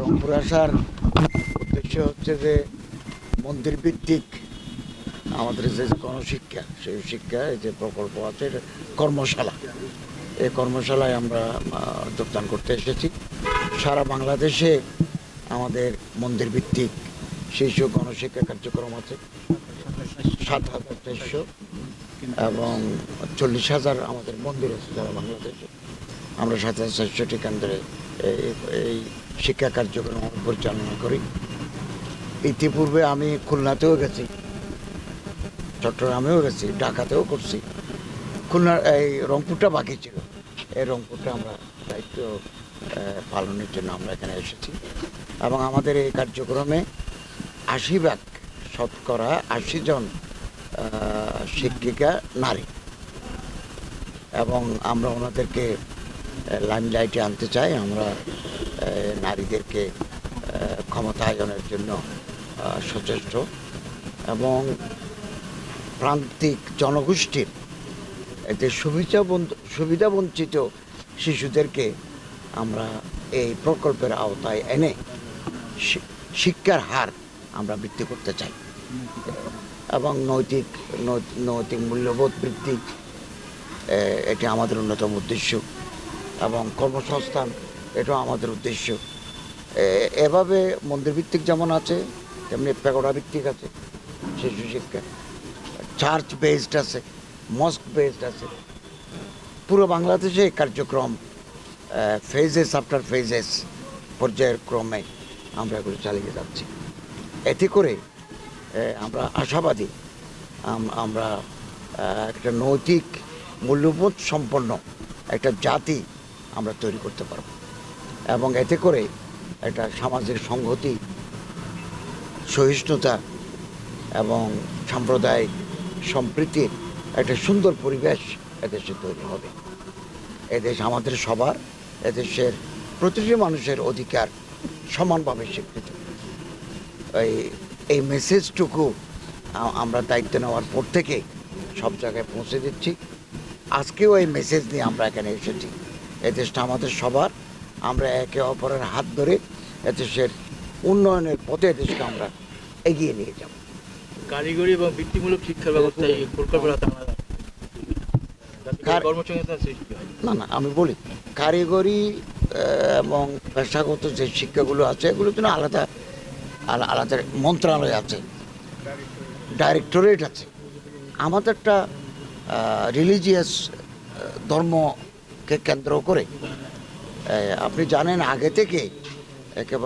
রংপুর আসার উদ্দেশ্য হচ্ছে যে মন্দির ভিত্তিক আমাদের যে গণশিক্ষা সেই শিক্ষা যে প্রকল্প আছে কর্মশালা। এই কর্মশালায় আমরা যোগদান করতে এসেছি। সারা বাংলাদেশে আমাদের মন্দির ভিত্তিক শিশু গণশিক্ষা কার্যক্রম আছে। সাত হাজার চারশো এবং চল্লিশ হাজার আমাদের মন্দির আছে সারা বাংলাদেশে। আমরা সাত হাজার চারশোটি কেন্দ্রে এই- শিক্ষা কার্যক্রম পরিচালনা করি। ইতিপূর্বে আমি খুলনাতেও গেছি, চট্টগ্রামেও গেছি, ঢাকাতেও করছি। খুলনার এই রংপুরটা বাকি ছিল। এই রংপুরটা আমরা দায়িত্ব পালনের জন্য আমরা এখানে এসেছি। এবং আমাদের এই কার্যক্রমে আশি ভাগ শতকরা আশি জন শিক্ষিকা নারী। এবং আমরা ওনাদেরকে লাইমলাইটে আনতে চাই, আমরা নারীদেরকে ক্ষমতায়নের জন্য সচেষ্ট এবং প্রান্তিক জনগোষ্ঠীর এতে সুবিধা সুবিধা বঞ্চিত শিশুদেরকে আমরা এই প্রকল্পের আওতায় এনে শিক্ষার হার আমরা বৃদ্ধি করতে চাই এবং নৈতিক নৈতিক মূল্যবোধ বৃদ্ধি এটি আমাদের অন্যতম উদ্দেশ্য। এবং কর্মসংস্থান, এটাও আমাদের উদ্দেশ্য। এভাবে মন্দির ভিত্তিক যেমন আছে, তেমনি পেগোড়া ভিত্তিক আছে শিশু শিক্ষা চার্চ বেসড আছে মস্ক বেসড আছে। পুরো বাংলাদেশে এই কার্যক্রম ফেজেস আফটার ফেজেস পর্যায়ের ক্রমে আমরা এগুলো চালিয়ে যাচ্ছি। এতে করে আমরা আশাবাদী আমরা একটা নৈতিক মূল্যবোধ সম্পন্ন একটা জাতি আমরা তৈরি করতে পারব। এবং এতে করে একটা সামাজিক সংহতি, সহিষ্ণুতা এবং সাম্প্রদায়িক সম্প্রীতির একটা সুন্দর পরিবেশ এদেশে তৈরি হবে। এদেশ আমাদের সবার, এদেশের প্রতিটি মানুষের অধিকার সমানভাবে স্বীকৃত। এই এই মেসেজটুকু আমরা দায়িত্ব নেওয়ার পর থেকে সব জায়গায় পৌঁছে দিচ্ছি। আজকেও এই মেসেজ নিয়ে আমরা এখানে এসেছি। এদেশটা আমাদের সবার। আমরা একে অপরের হাত ধরে এদেশের উন্নয়নের পথে দেশকে আমরা এগিয়ে নিয়ে যাব। কারিগরি এবং বৃত্তিমূলক শিক্ষা ব্যবস্থায় না না আমি বলি কারিগরি এবং পেশাগত যে শিক্ষাগুলো আছে এগুলোর জন্য আলাদা আলাদা মন্ত্রণালয় আছে ডাইরেক্টরেট আছে। আমাদেরটা রিলিজিয়াস ধর্মকে কেন্দ্র করে। আপনি জানেন আগে থেকে একেবারে